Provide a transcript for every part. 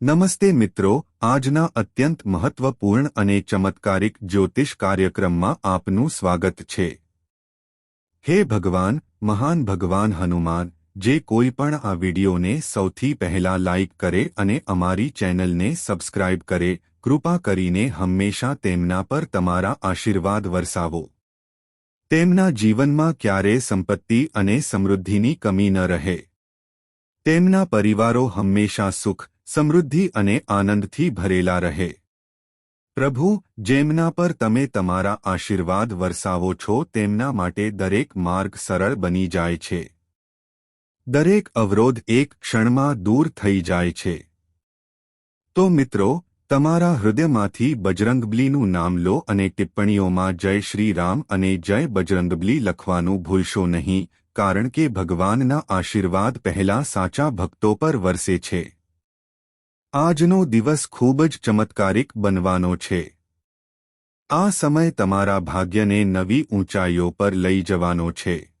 નમસ્તે મિત્રો, આજના અત્યંત મહત્વપૂર્ણ અને ચમત્કારિક જ્યોતિષ કાર્યક્રમમાં આપનું સ્વાગત છે. હે ભગવાન, મહાન ભગવાન હનુમાન, જે કોઈ પણ આ વિડીયોને સૌથી પહેલા લાઇક કરે અને અમારી ચેનલને સબસ્ક્રાઇબ કરે, કૃપા કરીને હંમેશા તેમના પર તમારા આશીર્વાદ વરસાવો. તેમના જીવનમાં ક્યારે સંપત્તિ અને સમૃદ્ધિની કમી ન રહે. તેમના પરિવારો હંમેશા સુખ સમૃદ્ધિ અને આનંદથી ભરેલા રહે. પ્રભુ, જેમના પર તમે તમારા આશીર્વાદ વરસાવો છો, તેમના માટે દરેક માર્ગ સરળ બની જાય છે. દરેક અવરોધ એક ક્ષણમાં દૂર થઈ જાય છે. તો મિત્રો, તમારા હૃદયમાંથી બજરંગબલીનું નામ લો અને ટિપ્પણીઓમાં જય શ્રી રામ અને જય બજરંગબલી લખવાનું ભૂલશો નહીં, કારણ કે ભગવાનના આશીર્વાદ પહેલા સાચા ભક્તો પર વરસે છે. આજનો દિવસ ખૂબ જ ચમત્કારિક બનવાનો છે. આ સમય તમારા ભાગ્યને નવી ઊંચાઈઓ પર લઈ જવાનો છે.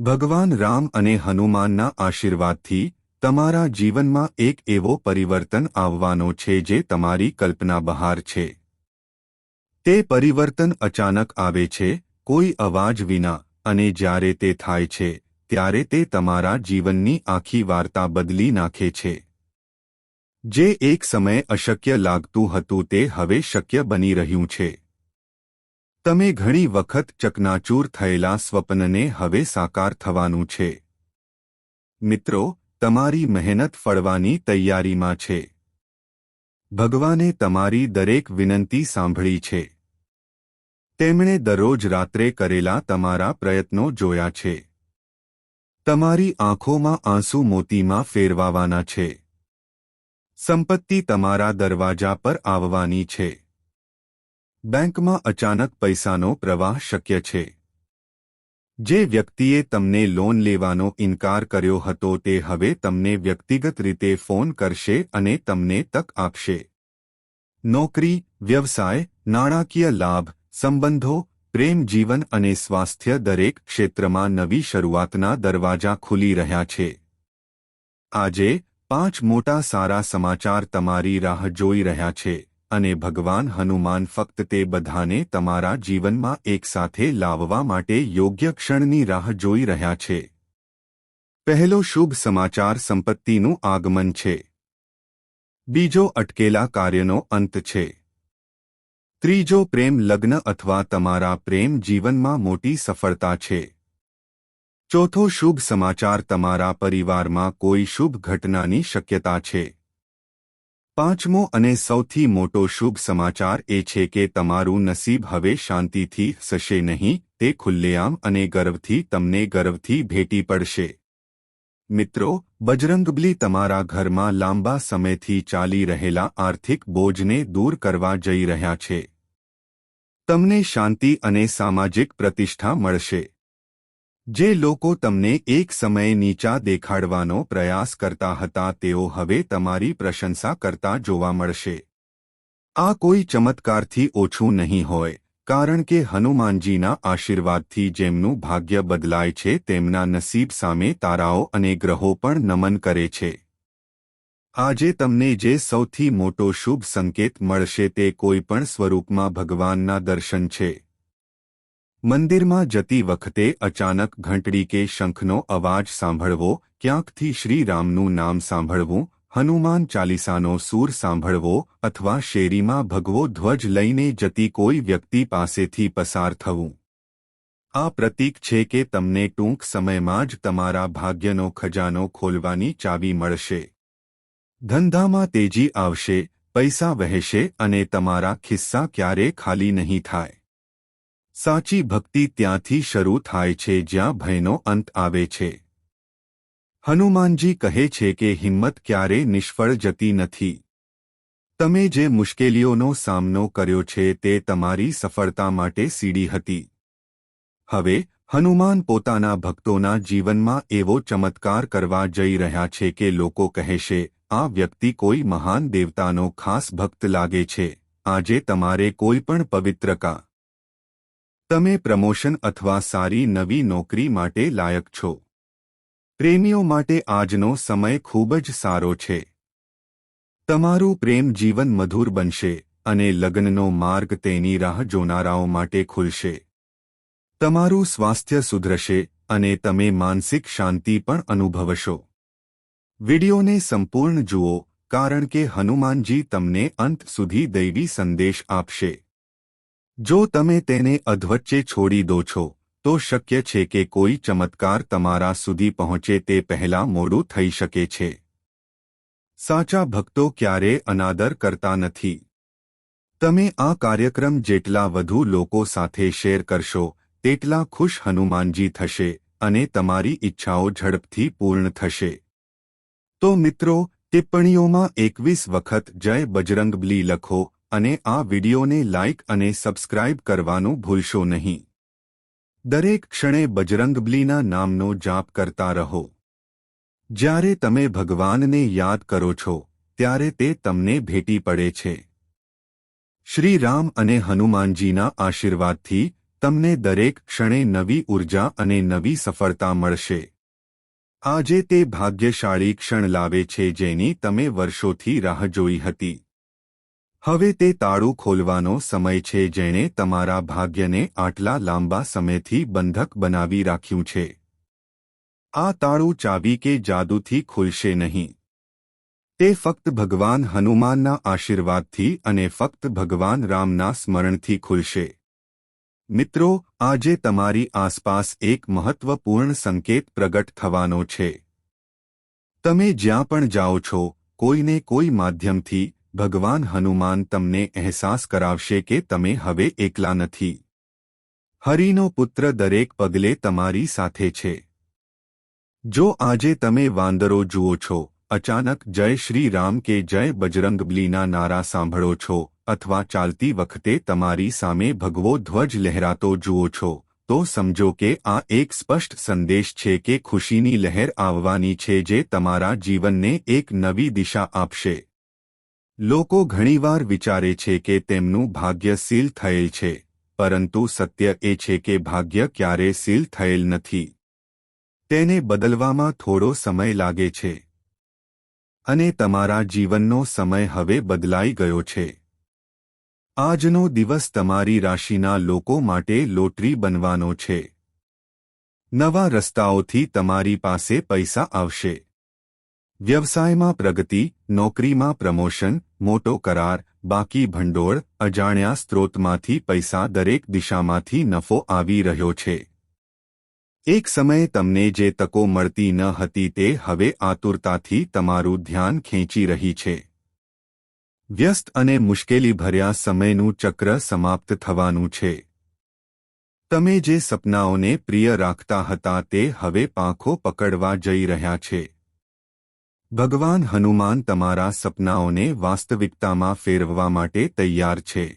ભગવાન રામ અને હનુમાનના આશીર્વાદથી તમારા જીવનમાં એક એવો પરિવર્તન આવવાનો છે જે તમારી કલ્પના બહાર છે. તે પરિવર્તન અચાનક આવે છે, કોઈ અવાજ વિના, અને જ્યારે તે થાય છે, ત્યારે તે તમારા જીવનની આખી વાર્તા બદલી નાખે છે. જે એક સમયે અશક્ય લાગતું હતું તે હવે શક્ય બની રહ્યું છે. તમે ઘણી વખત ચકનાચૂર થયેલા સ્વપ્નને હવે સાકાર થવાનું છે. મિત્રો, તમારી મહેનત ફળવાની તૈયારીમાં છે. ભગવાને તમારી દરેક વિનંતી સાંભળી છે. તેમણે દરરોજ રાત્રે કરેલા તમારા પ્રયત્નો જોયા છે. તમારી આંખોમાં આંસુ મોતીમાં ફેરવાવાના છે. સંપત્તિ તમારા દરવાજા પર આવવાની છે. બેંકમાં અચાનક પૈસાનો પ્રવાહ શક્ય છે. જે વ્યક્તિએ તમને લોન લેવાનો ઇનકાર કર્યો હતો તે હવે તમને વ્યક્તિગત રીતે ફોન કરશે અને તમને તક આપશે. નોકરી, વ્યવસાય, નાણાકીય લાભ, સંબંધો, પ્રેમ, જીવન અને સ્વાસ્થ્ય દરેક ક્ષેત્રમાં નવી શરૂઆતના દરવાજા ખુલી રહ્યા છે. આજે પાંચ મોટા સારા સમાચાર તમારી રાહ જોઈ રહ્યા છે અને ભગવાન હનુમાન ફક્ત તે બધાને તમારા જીવનમાં એકસાથે લાવવા માટે યોગ્ય ક્ષણની રાહ જોઈ રહ્યા છે. પહેલો શુભ સમાચાર સંપત્તિનું આગમન છે. બીજો અટકેલા કાર્યનો અંત છે. ત્રીજો પ્રેમ લગ્ન અથવા તમારા પ્રેમ જીવનમાં મોટી સફળતા છે. ચોથો શુભ સમાચાર તમારા પરિવારમાં કોઈ શુભ ઘટનાની શક્યતા છે. પાંચમો અને સૌથી મોટો શુભ સમાચાર એ છે કે તમારું નસીબ હવે શાંતિથી સશે નહીં, તે ખુલ્લેઆમ અને ગર્વથી તમને ગર્વથી ભેટી પડશે. મિત્રો, બજરંગબલી તમારા ઘરમાં લાંબા સમયથી ચાલી રહેલા આર્થિક બોજને દૂર કરવા જઈ રહ્યા છે. તમને શાંતિ અને સામાજિક પ્રતિષ્ઠા મળશે. જે લોકો તમને એક સમયે નીચા દેખાડવાનો પ્રયાસ કરતા હતા, તેઓ હવે તમારી પ્રશંસા કરતા જોવા મળશે. આ કોઈ ચમત્કારથી ઓછું નહીં હોય, કારણ કે હનુમાનજીના આશીર્વાદથી જેમનું ભાગ્ય બદલાય છે, તેમના નસીબ સામે તારાઓ અને ગ્રહો પણ નમન કરે છે. આજે તમને જે સૌથી મોટો શુભ સંકેત મળશે, તે કોઈપણ સ્વરૂપમાં ભગવાનના દર્શન છે. મંદિરમાં જતી વખતે અચાનક ઘંટડી કે શંખનો અવાજ સાંભળવો, ક્યાંકથી શ્રીરામનું નામ સાંભળવું, હનુમાન ચાલીસાનો સૂર સાંભળવો અથવા શેરીમાં ભગવો ધ્વજ લઈને જતી કોઈ વ્યક્તિ પાસેથી પસાર થવું. આ પ્રતીક છે કે તમને ટૂંક સમયમાં જ તમારા ભાગ્યનો ખજાનો ખોલવાની ચાવી મળશે. ધંધામાં તેજી આવશે, પૈસા વહેશે અને તમારા ખિસ્સા ક્યારે ખાલી નહીં થાય. સાચી ભક્તિ ત્યાંથી શરૂ થાય છે જ્યાં ભયનો અંત આવે છે. હનુમાનજી કહે છે કે હિંમત ક્યારે નિષ્ફળ જતી નથી. તમે જે મુશ્કેલીઓનો સામનો કર્યો છે તે તમારી સફળતા માટે સીડી હતી. હવે, હનુમાન પોતાના ભક્તોના જીવનમાં એવો ચમત્કાર કરવા જઈ રહ્યા છે કે લોકો કહેશે આ વ્યક્તિ કોઈ મહાન દેવતાનો ખાસ ભક્ત લાગે છે. આજે તમારે કોઈ પણ પવિત્ર કા તમે પ્રમોશન અથવા સારી નવી નોકરી માટે લાયક છો. પ્રેમીઓ માટે આજનો સમય ખૂબ જ સારો છે. તમારું પ્રેમ જીવન મધુર બનશે અને લગ્નનો માર્ગ તેની રાહ જોનારાઓ માટે ખુલશે. તમારું સ્વાસ્થ્ય સુધરશે અને તમે માનસિક શાંતિ પણ અનુભવશો. વિડિયોને સંપૂર્ણ જુઓ કારણ કે હનુમાનજી તમને અંત સુધી દૈવી સંદેશ આપશે. જો તમે તેને અધવચ્ચે છોડી દો છો, તો શક્ય છે કે કોઈ ચમત્કાર તમારા સુધી પહોંચે તે પહેલા મોડું થઈ શકે છે. સાચા ભક્તો ક્યારે અનાદર કરતા નથી. તમે આ કાર્યક્રમ જેટલા વધુ લોકો સાથે શેર કરશો, તેટલા ખુશ હનુમાનજી થશે અને તમારી ઈચ્છાઓ ઝડપથી પૂર્ણ થશે. તો મિત્રો, ટિપ્પણીઓમાં એકવીસ વખત જય બજરંગબલી લખો અને આ વિડિયોને લાઇક અને સબસ્ક્રાઇબ કરવાનું ભૂલશો નહીં. દરેક ક્ષણે બજરંગબલીના નામનો જાપ કરતા રહો. જ્યારે તમે ભગવાનને યાદ કરો છો, ત્યારે તે તમને ભેટી પડે છે. શ્રી રામ અને હનુમાનજીના આશીર્વાદથી તમને દરેક ક્ષણે નવી ઊર્જા અને નવી સફળતા મળશે. આજે તે ભાગ્યશાળી ક્ષણ લાવે છે જેની તમે વર્ષોથી રાહ જોઈ હતી. હવે તે તાળું ખોલવાનો સમય છે જેણે તમારા ભાગ્યને આટલા લાંબા સમયથી બંધક બનાવી રાખ્યું છે. આ તાળું ચાવી કે જાદુથી ખુલશે નહીં. તે ફક્ત ભગવાન હનુમાનના આશીર્વાદથી અને ફક્ત ભગવાન રામના સ્મરણથી ખુલશે. મિત્રો, આજે તમારી આસપાસ એક મહત્વપૂર્ણ સંકેત પ્રગટ થવાનો છે. તમે જ્યાં પણ જાઓ છો, કોઈને કોઈ માધ્યમથી ભગવાન હનુમાન તમને અહેસાસ કરાવશે કે તમે હવે એકલા નથી. હરિનો પુત્ર દરેક પગલે તમારી સાથે છે. જો આજે તમે વાંદરો જુઓ છો, અચાનક જય શ્રી રામ કે જય બજરંગબલીના નારા સાંભળો છો, અથવા ચાલતી વખતે તમારી સામે ભગવો ધ્વજ લહેરાતો જુઓ છો, તો સમજો કે આ એક સ્પષ્ટ સંદેશ છે કે ખુશીની લહેર આવવાની છે જે તમારા જીવનને એક નવી દિશા આપશે. લોકો ઘણીવાર વિચારે છે કે તેમનું ભાગ્ય સીલ થયેલ છે, પરંતુ સત્ય એ છે કે ભાગ્ય ક્યારે સીલ થયેલ નથી. તેને બદલવામાં થોડો સમય લાગે છે. અને તમારા જીવનનો સમય હવે બદલાઈ ગયો છે. આજનો દિવસ તમારી રાશિના લોકો માટે લોટરી બનવાનો છે. નવા રસ્તાઓથી તમારી પાસે પૈસા આવશે. વ્યવસાયમાં પ્રગતિ, નોકરીમાં પ્રમોશન, મોટો કરાર, બાકી ભંડોળ, અજાણ્યા સ્ત્રોતમાંથી પૈસા દરેક દિશામાંથી નફો આવી રહ્યો છે. એક સમયે તમને જે તકો મળતી ન હતી તે હવે આતુરતાથી તમારું ધ્યાન ખેંચી રહી છે. વ્યસ્ત અને મુશ્કેલીભર્યા સમયનું ચક્ર સમાપ્ત થવાનું છે. તમે જે સપનાઓને પ્રિય રાખતા હતા તે હવે પાંખો પકડવા જઈ રહ્યા છે. ભગવાન હનુમાન તમારા સપનાઓને વાસ્તવિકતામાં ફેરવવા માટે તૈયાર છે.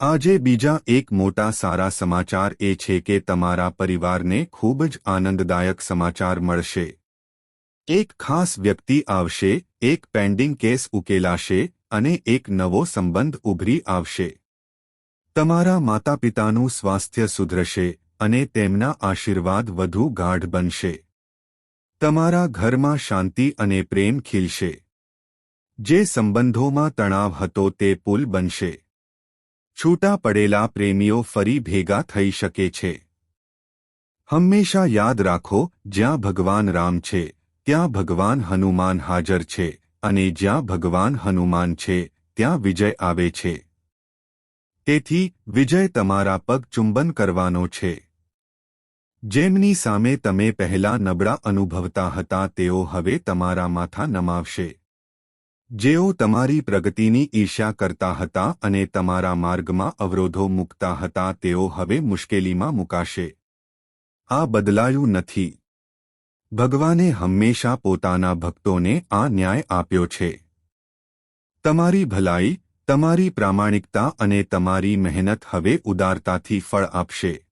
આજે બીજા એક મોટા સારા સમાચાર એ છે કે તમારા પરિવારને ખૂબ જ આનંદદાયક સમાચાર મળશે. એક ખાસ વ્યક્તિ આવશે, એક પેન્ડિંગ કેસ ઉકેલાશે અને એક નવો સંબંધ ઉભરી આવશે. તમારા માતાપિતાનું સ્વાસ્થ્ય સુધરશે અને તેમના આશીર્વાદ વધુ ગાઢ બનશે. તમારા ઘરમાં શાંતિ અને પ્રેમ ખીલશે. જે સંબંધોમાં તણાવ હતો તે પુલ બનશે. છૂટા પડેલા પ્રેમીઓ ફરી ભેગા થઈ શકે છે. હંમેશા યાદ રાખો, જ્યાં ભગવાન રામ છે, ત્યાં ભગવાન હનુમાન હાજર છે, અને જ્યાં ભગવાન હનુમાન છે, ત્યાં વિજય આવે છે. તેથી, વિજય તમારા પગ ચુંબન કરવાનો છે. જેમની સામે તમે પહેલા નબળા અનુભવતા હતા તેઓ હવે તમારા માથા નમાવશે. જેઓ તમારી પ્રગતિની ઈર્ષ્યા કરતા હતા અને તમારા માર્ગમાં અવરોધો મૂકતા હતા તેઓ હવે મુશ્કેલીમાં મુકાશે. આ બદલાયું નથી. ભગવાને હંમેશા પોતાના ભક્તોને આ ન્યાય આપ્યો છે. તમારી ભલાઈ, તમારી પ્રામાણિકતા અને તમારી મહેનત હવે ઉદારતાથી ફળ આપશે.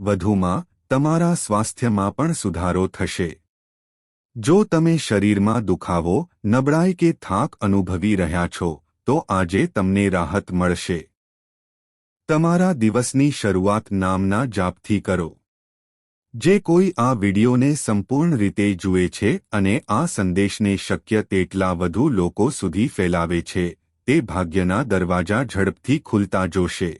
વધુમાં તમારા સ્વાસ્થ્યમાં પણ સુધારો થશે. જો તમે શરીરમાં દુખાવો, નબળાઈ કે થાક અનુભવી રહ્યા છો, તો આજે તમને રાહત મળશે. તમારા દિવસની શરૂઆત નામના જાપથી કરો. જે કોઈ આ વિડિયોને સંપૂર્ણ રીતે જુએ છે અને આ સંદેશને શક્ય તેટલા વધુ લોકો સુધી ફેલાવે છે, તે ભાગ્યના દરવાજા ઝડપથી ખુલતા જોશે.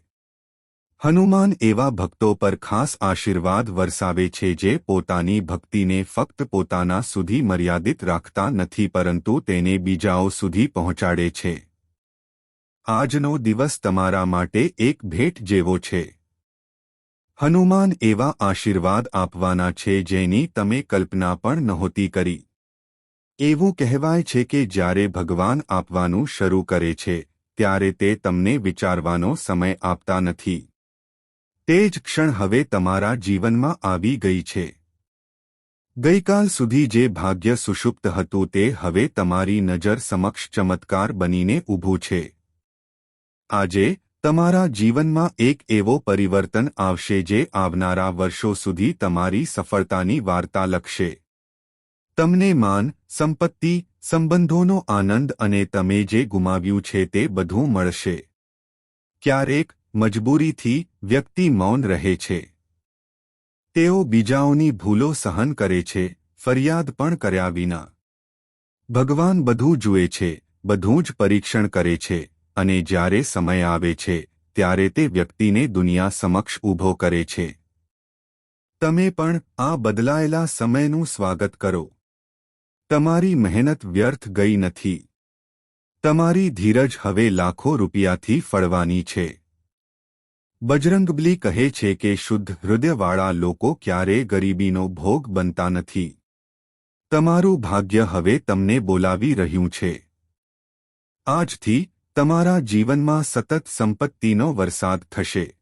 હનુમાન એવા ભક્તો પર ખાસ આશીર્વાદ વરસાવે છે જે પોતાની ભક્તિને ફક્ત પોતાના સુધી મર્યાદિત રાખતા નથી, પરંતુ તેને બીજાઓ સુધી પહોંચાડે છે. આજનો દિવસ તમારા માટે એક ભેટ જેવો છે. હનુમાન એવા આશીર્વાદ આપવાના છે જેની તમે કલ્પના પણ નહોતી કરી. એવું કહેવાય છે કે જ્યારે ભગવાન આપવાનું શરૂ કરે છે, ત્યારે તે તમને વિચારવાનો સમય આપતા નથી. તે જ ક્ષણ હવે તમારા જીવનમાં આવી ગઈ છે. ગઈકાલ સુધી જે ભાગ્ય સુષુપ્ત હતું તે હવે તમારી નજર સમક્ષ ચમત્કાર બનીને ઊભું છે. આજે, તમારા જીવનમાં એક એવો પરિવર્તન આવશે જે આવનારા વર્ષો સુધી તમારી સફળતાની વાર્તા લખશે. તમને માન, સંપત્તિ, સંબંધોનો આનંદ અને તમે જે ગુમાવ્યું છે તે બધું મળશે. ક્યારેક મજબૂરીથી વ્યક્તિ મૌન રહે છે. તેઓ બીજાઓની ભૂલો સહન કરે છે, ફરિયાદ પણ કર્યા વિના. ભગવાન બધું જુએ છે, બધું જ પરીક્ષણ કરે છે, અને જ્યારે સમય આવે છે, ત્યારે તે વ્યક્તિને દુનિયા સમક્ષ ઊભો કરે છે. તમે પણ આ બદલાયેલા સમયનું સ્વાગત કરો. તમારી મહેનત વ્યર્થ ગઈ નથી. તમારી ધીરજ હવે લાખો રૂપિયાથી ફળવાની છે. બજરંગબલી કહે છે કે શુદ્ધ હૃદયવાળા લોકો ક્યારેય ગરીબીનો ભોગ બનતા નથી. તમારું ભાગ્ય હવે તમને બોલાવી રહ્યું છે. આજથી તમારા જીવનમાં સતત સંપત્તિનો વરસાદ થશે.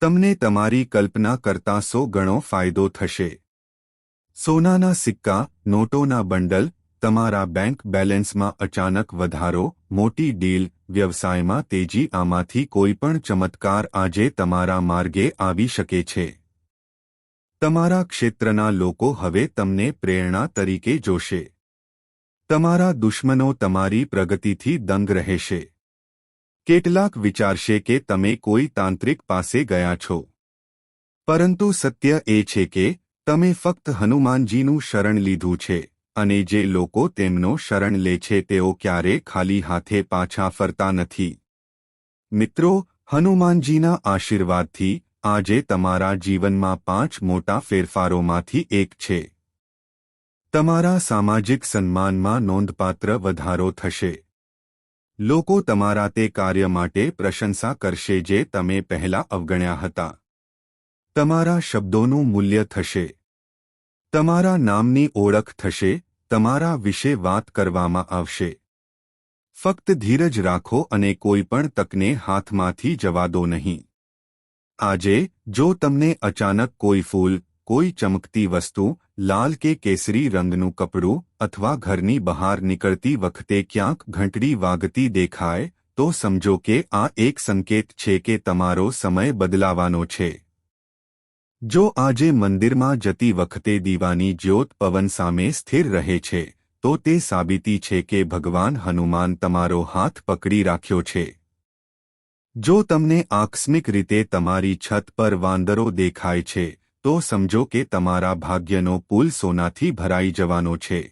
તમને તમારી કલ્પના કરતા સો ગણો ફાયદો થશે. સોનાના સિક્કા, નોટોના બંડલ, તમારા બેંક બેલેન્સમાં અચાનક વધારો, મોટી ડીલ વ્યવસાયમાં તેજી આમાંથી કોઈપણ ચમત્કાર આજે તમારા માર્ગે આવી શકે છે. તમારા ક્ષેત્રના લોકો હવે તમને પ્રેરણા તરીકે જોશે. તમારા દુશ્મનો તમારી પ્રગતિથી દંગ રહેશે. કેટલાક વિચારશે કે તમે કોઈ તાંત્રિક પાસે ગયા છો. પરંતુ સત્ય એ છે કે તમે ફક્ત હનુમાનજીનું શરણ લીધું છે. અને જે લોકો તેમનો શરણ લે છે તેઓ ક્યારે ખાલી હાથે પાછા ફરતા નથી. મિત્રો, હનુમાનજીના આશીર્વાદથી આજે તમારા જીવનમાં પાંચ મોટા ફેરફારોમાંથી એક છે. તમારા સામાજિક સન્માનમાં નોંધપાત્ર વધારો થશે. લોકો તમારા તે કાર્ય માટે પ્રશંસા કરશે જે તમે પહેલા અવગણ્યા હતા. તમારા શબ્દોનું મૂલ્ય થશે. તમારા નામની ઓળખ થશે તમારા વિશે વાત કરવામાં આવશે. ફક્ત ધીરજ રાખો અને કોઈ પણ તકને હાથમાંથી જવા દો નહીં. આજે, જો તમને અચાનક કોઈ ફૂલ, કોઈ ચમકતી વસ્તુ, લાલ કે કેસરી રંગનું કપડું અથવા ઘરની બહાર નીકળતી વખતે ક્યાંક ઘંટડી વાગતી દેખાય, તો સમજો કે આ એક સંકેત છે કે તમારો સમય બદલાવાનો છે. જો આજે મંદિરમાં જતી વખતે દીવાની જ્યોત પવન સામે સ્થિર રહે છે, તો તે સાબિતી છે કે ભગવાન હનુમાન તમારો હાથ પકડી રાખ્યો છે. જો તમને આકસ્મિક રીતે તમારી છત પર વાંદરો દેખાય છે, તો સમજો કે તમારા ભાગ્યનો પુલ સોનાથી ભરાઈ જવાનો છે.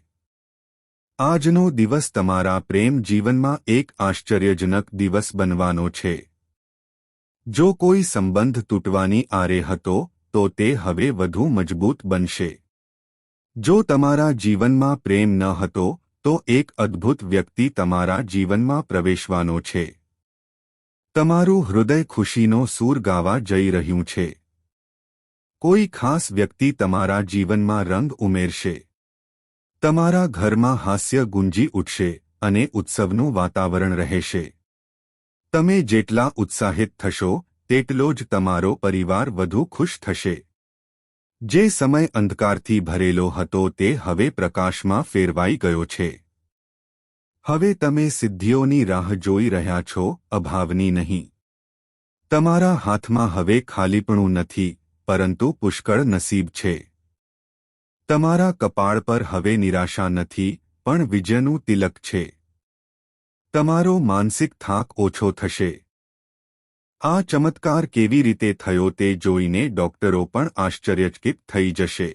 આજનો દિવસ તમારા પ્રેમ જીવનમાં એક આશ્ચર્યજનક દિવસ બનવાનો છે. જો કોઈ સંબંધ તૂટવાની આરે હતો તો તે હવે વધુ મજબૂત બનશે. જો તમારા જીવનમાં પ્રેમ ન હતો, તો એક અદ્ભુત વ્યક્તિ તમારા જીવનમાં પ્રવેશવાનો છે. તમારું હૃદય ખુશીનો સૂર ગાવા જઈ રહ્યું છે. કોઈ ખાસ વ્યક્તિ તમારા જીવનમાં રંગ ઉમેરશે. તમારા ઘરમાં હાસ્ય ગુંજી ઉઠશે અને ઉત્સવનું વાતાવરણ રહેશે. તમે જેટલા ઉત્સાહિત થશો તેટલો જ તમારો પરિવાર વધુ ખુશ થશે. જે સમય અંધકારથી ભરેલો હતો તે હવે પ્રકાશમાં ફેરવાઈ ગયો છે. હવે તમે સિદ્ધિઓની રાહ જોઈ રહ્યા છો, અભાવની નહીં. તમારા હાથમાં હવે ખાલીપણું નથી, પરંતુ પુષ્કળ નસીબ છે. તમારા કપાળ પર હવે નિરાશા નથી, પણ વિજયનું તિલક છે. તમારો માનસિક થાક ઓછો થશે. આ ચમત્કાર કેવી રીતે થયો તે જોઈને ડોક્ટરો પણ આશ્ચર્યચકિત થઈ જશે.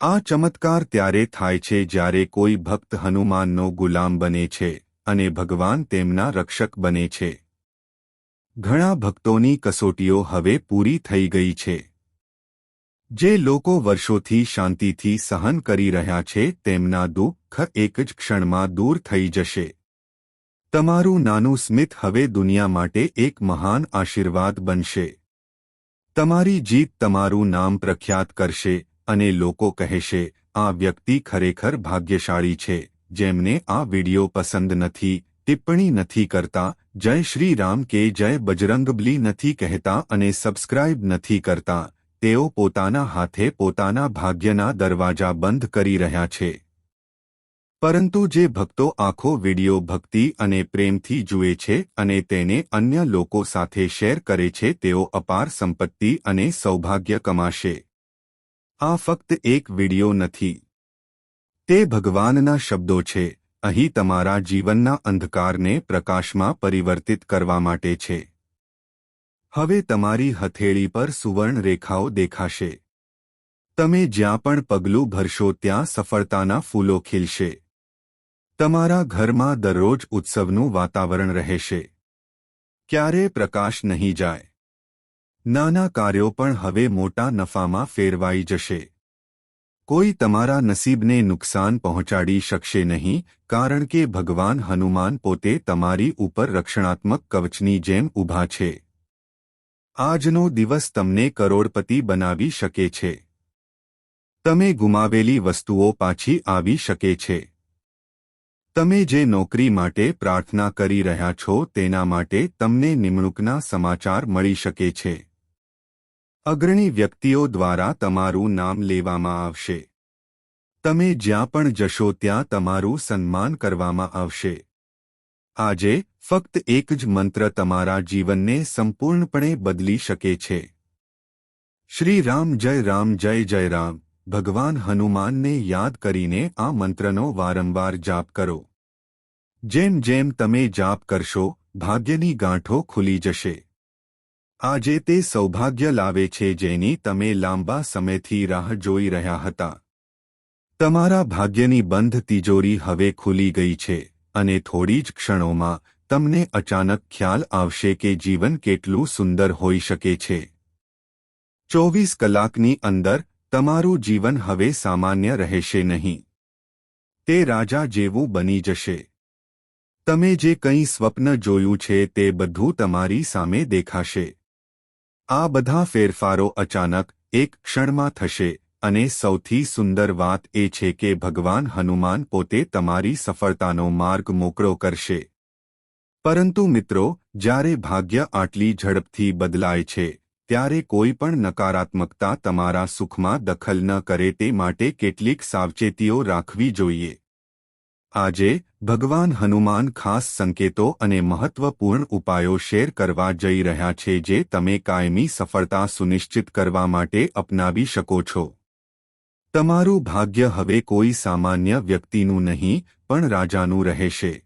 આ ચમત્કાર ત્યારે થાય છે જ્યારે કોઈ ભક્ત હનુમાનનો ગુલામ બને છે અને ભગવાન તેમના રક્ષક બને છે. ઘણા ભક્તોની કસોટીઓ હવે પૂરી થઈ ગઈ છે. જે લોકો વર્ષોથી શાંતિથી સહન કરી રહ્યા છે તેમના દુઃખ એક જ ક્ષણમાં દૂર થઈ જશે. તમારું નાનું સ્મિત હવે દુનિયા માટે એક મહાન આશીર્વાદ બનશે. તમારી જીત તમારું નામ પ્રખ્યાત કરશે અને લોકો કહેશે, આ વ્યક્તિ ખરેખર ભાગ્યશાળી છે, જેમને આ વિડિયો પસંદ નથી, ટિપ્પણી નથી કરતા, જય શ્રી રામ કે જય બજરંગબલી નથી કહેતા અને સબસ્ક્રાઇબ નથી કરતા, તેઓ પોતાના હાથે પોતાના ભાગ્યના દરવાજા બંધ કરી રહ્યા છે. પરંતુ જે ભક્તો આખો વિડિયો ભક્તિ અને પ્રેમથી જુએ છે અને તેને અન્ય લોકો સાથે શેર કરે છે, તેઓ અપાર સંપત્તિ અને સૌભાગ્ય કમાશે. આ ફક્ત એક વિડિયો નથી. તે ભગવાનના શબ્દો છે. અહીં તમારા જીવનના અંધકારને પ્રકાશમાં પરિવર્તિત કરવા માટે છે. હવે તમારી હથેળી પર સુવર્ણ રેખાઓ દેખાશે. તમે જ્યાં પણ પગલું ભરશો ત્યાં સફળતાના ફૂલો ખીલશે. તમારા ઘરમાં દરરોજ ઉત્સવનું વાતાવરણ રહેશે. ક્યારે પ્રકાશ નહીં જાય. નાના કાર્યો પણ હવે મોટા નફામાં ફેરવાઈ જશે. કોઈ તમારા નસીબને નુકસાન પહોંચાડી શકશે નહીં, કારણ કે ભગવાન હનુમાન પોતે તમારી ઉપર રક્ષણાત્મક કવચની જેમ ઊભા છે. આજનો દિવસ તમને કરોડપતિ બનાવી શકે છે. તમે ગુમાવેલી વસ્તુઓ પાછી આવી શકે છે. તમે જે નોકરી માટે પ્રાર્થના કરી રહ્યા છો તેના માટે તમને નિમણૂકના સમાચાર મળી શકે છે. અગ્રણી વ્યક્તિઓ દ્વારા તમારું નામ લેવામાં આવશે. તમે જ્યાં પણ જશો ત્યાં તમારું સન્માન કરવામાં આવશે. આજે, ફક્ત એક જ મંત્ર તમારા જીવનને સંપૂર્ણપણે બદલી શકે છે. શ્રી રામ જય રામ જય જય રામ. ભગવાન હનુમાનને યાદ કરીને આ મંત્રનો વારંવાર જાપ કરો. જેમ જેમ તમે જાપ કરશો, ભાગ્યની ગાંઠો ખુલી જશે. આજે તે સૌભાગ્ય લાવે છે જેની તમે લાંબા સમયથી રાહ જોઈ રહ્યા હતા. તમારા ભાગ્યની બંધ તિજોરી હવે ખુલી ગઈ છે અને થોડી જ ક્ષણોમાં તમને અચાનક ખ્યાલ આવશે કે જીવન કેટલું સુંદર હોઈ શકે છે. ચોવીસ કલાકની અંદર તમારું જીવન હવે સામાન્ય રહેશે નહીં. તે રાજા જેવું બની જશે. તમે જે કંઈ સ્વપ્ન જોયું છે તે બધું તમારી સામે દેખાશે. આ બધા ફેરફારો અચાનક એક ક્ષણમાં થશે અને સૌથી સુંદર વાત એ છે કે ભગવાન હનુમાન પોતે તમારી સફળતાનો માર્ગ મોકળો કરશે. પરંતુ મિત્રો, જ્યારે ભાગ્ય આટલી ઝડપથી બદલાય છે ત્યારે કોઈ પણ નકારાત્મકતા તમારા સુખમાં દખલ ન કરે તે માટે કેટલીક સાવચેતીઓ રાખવી જોઈએ. આજે, ભગવાન હનુમાન ખાસ સંકેતો અને મહત્વપૂર્ણ ઉપાયો શેર કરવા જઈ રહ્યા છે જે તમે કાયમી સફળતા સુનિશ્ચિત કરવા માટે અપનાવી શકો છો. તમારું ભાગ્ય હવે કોઈ સામાન્ય વ્યક્તિનું નહીં, પણ રાજાનું રહેશે.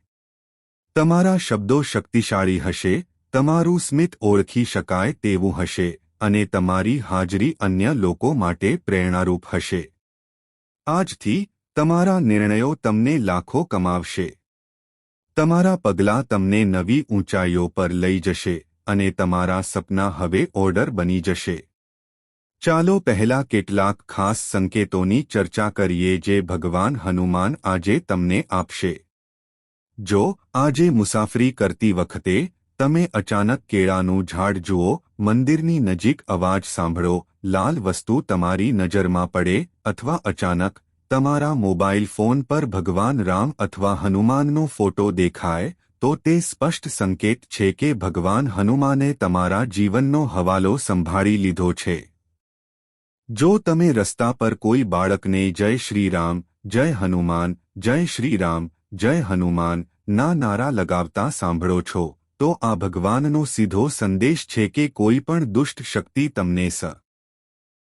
તમારા શબ્દો શક્તિશાળી હશે તમારું સ્મિત ઓળખી શકાય તેવું હશે અને તમારી હાજરી અન્ય લોકો માટે પ્રેરણારૂપ હશે. આજથી તમારા નિર્ણયો તમને લાખો કમાવશે. તમારા પગલાં તમને નવી ઊંચાઈઓ પર લઈ જશે અને તમારા સપના હવે ઓર્ડર બની જશે. ચાલો પહેલા કેટલાક ખાસ સંકેતોની ચર્ચા કરીએ જે ભગવાન હનુમાન આજે તમને આપશે. જો આજે મુસાફરી કરતી વખતે તમે અચાનક કેળાનું ઝાડ જુઓ, મંદિરની નજીક અવાજ સાંભળો, લાલ વસ્તુ તમારી નજરમાં પડે અથવા અચાનક તમારા મોબાઈલ ફોન પર ભગવાન રામ અથવા હનુમાનનો ફોટો દેખાય, તો તે સ્પષ્ટ સંકેત છે કે ભગવાન હનુમાને તમારા જીવનનો હવાલો સંભાળી લીધો છે. જો તમે રસ્તા પર કોઈ બાળકને જય શ્રીરામ જય હનુમાન, જય શ્રીરામ જય હનુમાન ના નારા લગાવતા સાંભળો છો તો આ ભગવાનનો સીધો સંદેશ છે કે કોઈ પણ દુષ્ટ શક્તિ તમને સ.